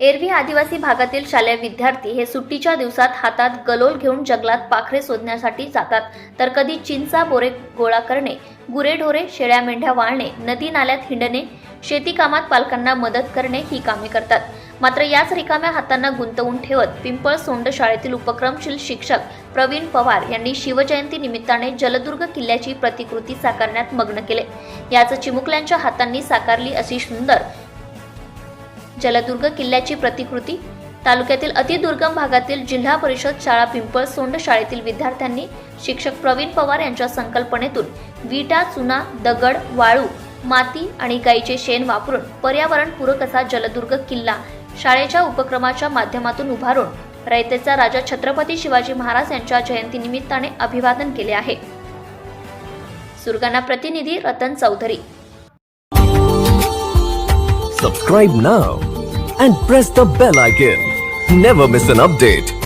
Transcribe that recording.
एरवी आदिवासी भागातील शालेय विद्यार्थी हे सुट्टीच्या दिवसात हातात गलोल घेऊन जंगलात पाखरे शोधण्यासाठी जातात. तर कधी चिंचा बोरे गोळा करणे गुरेढोरे शेळ्या मेंढ्या वाळणे नदी नाल्यात हिंडणे शेती कामात पालकांना मदत करणे ही कामे करतात. मात्र याच रिकाम्या हातांना गुंतवून ठेवत पिंपळ सोंड शाळेतील उपक्रमशील शिक्षक प्रवीण पवार यांनी शिवजयंती निमित्ताने जलदुर्ग किल्ल्याची प्रतिकृती साकारण्यात मग्न केले. याच चिमुकल्यांच्या हातांनी साकारली अशी सुंदर जलदुर्ग किल्ल्याची प्रतिकृती. तालुक्यातील अतिदुर्गम भागातील जिल्हा परिषद शाळा पिंपळ सोंड शाळेतील विद्यार्थ्यांनी शिक्षक प्रवीण पवार यांच्या संकल्पनेतून विटा चुना दगड वाळू माती आणि गाईचे शेण वापरून पर्यावरणपूरक असा जलदुर्ग किल्ला शाळेच्या उपक्रमाच्या माध्यमातून उभारून रयतेचा राजा छत्रपती शिवाजी महाराज यांच्या जयंतीनिमित्ताने अभिवादन केले आहे. सुरगाणा प्रतिनिधी Ratan Chaudhari. Subscribe now and press the bell icon never miss an update